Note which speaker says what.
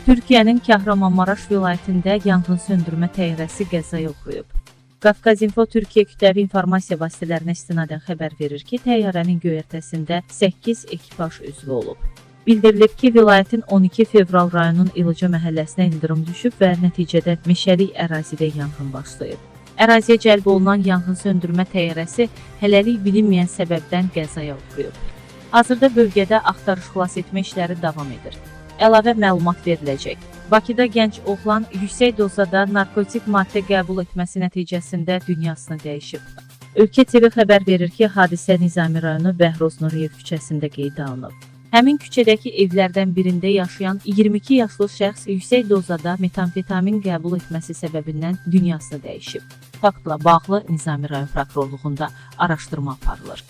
Speaker 1: Türkiyənin Kahramanmaraş vilayətində yanğın söndürmə təyyarəsi qəzaya uğrayıb. Qafqaz İnfo Türkiyə kütləvi informasiya vasitələrinə istinadən xəbər verir ki, təyyarənin göyərtəsində 8 ekipaj üzvü olub. Bildirilib ki, vilayətin 12 fevral rayonun İlıca məhəlləsinə ildırım düşüb və nəticədə meşəlik ərazidə yanğın başlayıb. Əraziyə cəlb olunan yanğın söndürmə təyyarəsi hələlik bilinməyən səbəbdən qəzaya uğrayıb. Hazırda bölgədə axtarış xilas etmə işləri davam edir. Əlavə məlumat veriləcək. Bakıda gənc oğlan yüksək dozada narkotik maddə qəbul etməsi nəticəsində dünyasını dəyişib. Ölkə TV xəbər verir ki, hadisə Nizami rayonu Bəhroz Nuriyev küçəsində qeydə alınıb. Həmin küçədəki evlərdən birində yaşayan 22 yaşlı şəxs yüksək dozada metamfetamin qəbul etməsi səbəbindən dünyasını dəyişib. Faktla bağlı Nizami rayon prokurorluğunda araşdırma aparılır.